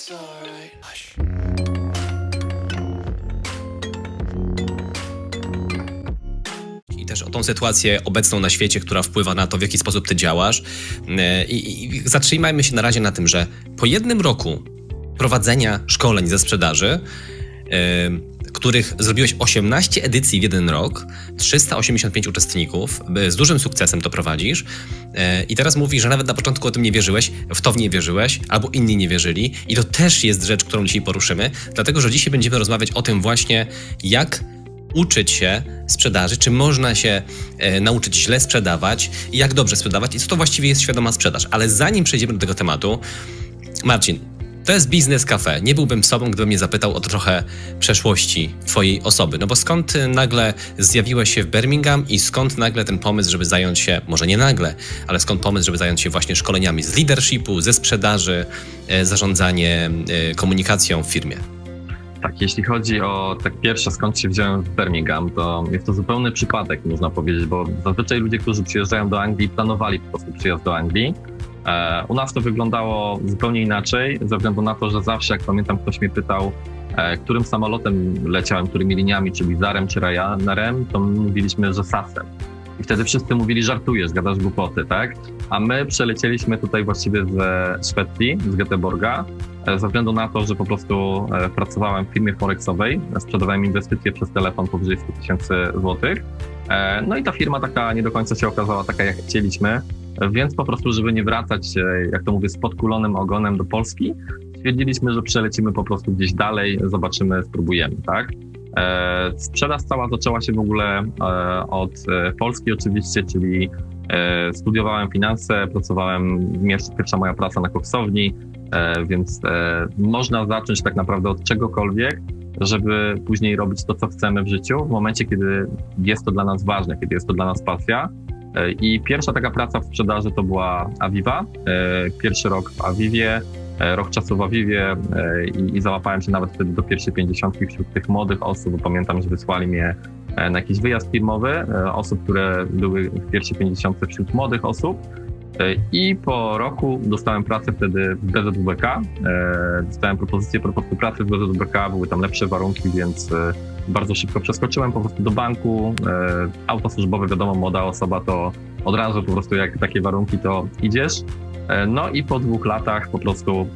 It's alright. Hush. i też o tą sytuację obecną na świecie, która wpływa na to, w jaki sposób ty działasz. E, I, i zatrzymajmy się na razie na tym, że po jednym roku prowadzenia szkoleń ze sprzedaży, e, których zrobiłeś 18 edycji w jeden rok, 385 uczestników, z dużym sukcesem to prowadzisz e, i teraz mówisz, że nawet na początku o tym nie wierzyłeś, w to w nie wierzyłeś, albo inni nie wierzyli i to też jest rzecz, którą dzisiaj poruszymy, dlatego, że dzisiaj będziemy rozmawiać o tym właśnie, jak uczyć się sprzedaży, czy można się e, nauczyć źle sprzedawać jak dobrze sprzedawać i co to właściwie jest świadoma sprzedaż. Ale zanim przejdziemy do tego tematu, Marcin, to jest biznes cafe. Nie byłbym sobą, gdybym mnie zapytał o trochę przeszłości twojej osoby. No bo skąd nagle zjawiłeś się w Birmingham i skąd nagle ten pomysł, żeby zająć się, może nie nagle, ale skąd pomysł, żeby zająć się właśnie szkoleniami z leadershipu, ze sprzedaży, e, zarządzanie e, komunikacją w firmie? Tak, jeśli chodzi o tak pierwsze, skąd się wziąłem w Birmingham, to jest to zupełny przypadek, można powiedzieć, bo zazwyczaj ludzie, którzy przyjeżdżają do Anglii, planowali po prostu przyjazd do Anglii. E, u nas to wyglądało zupełnie inaczej, ze względu na to, że zawsze, jak pamiętam, ktoś mnie pytał, e, którym samolotem leciałem, którymi liniami, czy Bizarem, czy Ryanerem, to my mówiliśmy, że SAS-em. I wtedy wszyscy mówili, żartujesz, gadasz głupoty, tak? A my przelecieliśmy tutaj właściwie ze Szwecji, z Göteborga, e, ze względu na to, że po prostu pracowałem w firmie forexowej, sprzedawałem inwestycje przez telefon powyżej 100 tysięcy złotych. No i ta firma taka nie do końca się okazała taka, jak chcieliśmy, więc po prostu, żeby nie wracać, e, jak to mówię, z podkulonym ogonem do Polski, stwierdziliśmy, że przelecimy po prostu gdzieś dalej, zobaczymy, spróbujemy, tak? E, Sprzedaż cała zaczęła się w ogóle e, od e, Polski oczywiście, czyli studiowałem finanse, pracowałem, pierwsza- moja praca na koksowni, więc można zacząć tak naprawdę od czegokolwiek, żeby później robić to, co chcemy w życiu, w momencie, kiedy jest to dla nas ważne, kiedy jest to dla nas pasja. I pierwsza taka praca w sprzedaży to była Aviva. E, Pierwszy rok w Aviwie, e, rok czasu w Aviwie e, i, i załapałem się nawet wtedy do pierwszej pięćdziesiątki wśród tych młodych osób, pamiętam, że wysłali mnie na jakiś wyjazd firmowy, osób, które były w pierwszej pięćdziesiątce wśród młodych osób. I po roku dostałem pracę wtedy w BZWBK. Dostałem propozycję po prostu pracy w BZWBK, były tam lepsze warunki, więc bardzo szybko przeskoczyłem po prostu do banku. E, Auto służbowe, wiadomo, młoda osoba to od razu po prostu jak takie warunki to idziesz. E, No i po dwóch latach po prostu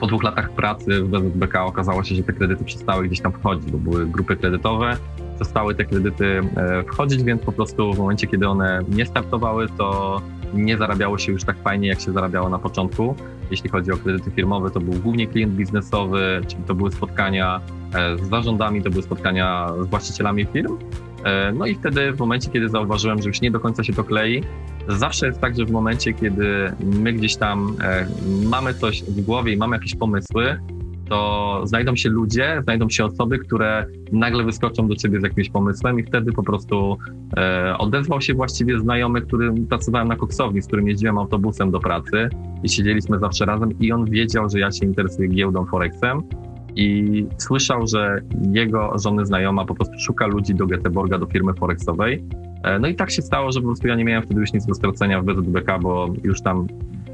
po dwóch latach pracy w BZBK okazało się, że te kredyty przestały gdzieś tam wchodzić, bo były grupy kredytowe, przestały te kredyty e, wchodzić, więc po prostu w momencie, kiedy one nie startowały, to nie zarabiało się już tak fajnie, jak się zarabiało na początku. Jeśli chodzi o kredyty firmowe, to był głównie klient biznesowy, czyli to były spotkania e, z zarządami, to były spotkania z właścicielami firm. E, No i wtedy, w momencie, kiedy zauważyłem, że już nie do końca się to klei, zawsze jest tak, że w momencie, kiedy my gdzieś tam e, mamy coś w głowie i mamy jakieś pomysły, to znajdą się ludzie, znajdą się osoby, które nagle wyskoczą do ciebie z jakimś pomysłem i wtedy po prostu e, odezwał się właściwie znajomy, którym pracowałem na koksowni, z którym jeździłem autobusem do pracy i siedzieliśmy zawsze razem i on wiedział, że ja się interesuję giełdą Forexem i słyszał, że jego żony znajoma po prostu szuka ludzi do Göteborga, do firmy Forexowej. E, No i tak się stało, że po prostu ja nie miałem wtedy już nic do stracenia w BZBK, bo już tam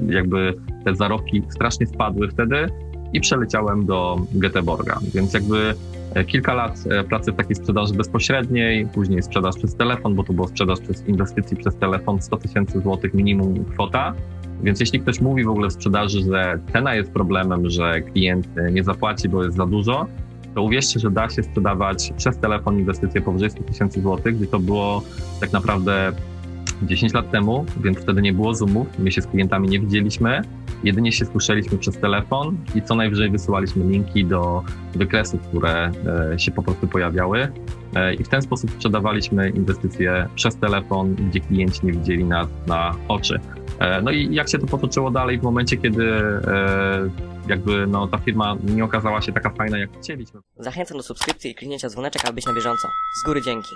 jakby te zarobki strasznie spadły wtedy i przeleciałem do Göteborga. Więc jakby e, kilka lat e, pracy w takiej sprzedaży bezpośredniej, później sprzedaż przez telefon, bo to było sprzedaż przez inwestycji przez telefon 100 tysięcy złotych minimum kwota. Więc jeśli ktoś mówi w ogóle w sprzedaży, że cena jest problemem, że klient e, nie zapłaci, bo jest za dużo, to uwierzcie, że da się sprzedawać przez telefon inwestycje powyżej 100 tysięcy złotych, gdzie to było tak naprawdę 10 lat temu, więc wtedy nie było Zoomów, my się z klientami nie widzieliśmy, jedynie się słyszeliśmy przez telefon i co najwyżej wysyłaliśmy linki do wykresów, które e, się po prostu pojawiały E, i w ten sposób sprzedawaliśmy inwestycje przez telefon, gdzie klienci nie widzieli nas na oczy. E, No i jak się to potoczyło dalej w momencie, kiedy jakby no, ta firma nie okazała się taka fajna, jak chcieliśmy. Zachęcam do subskrypcji i kliknięcia dzwoneczek, aby być na bieżąco. Z góry dzięki.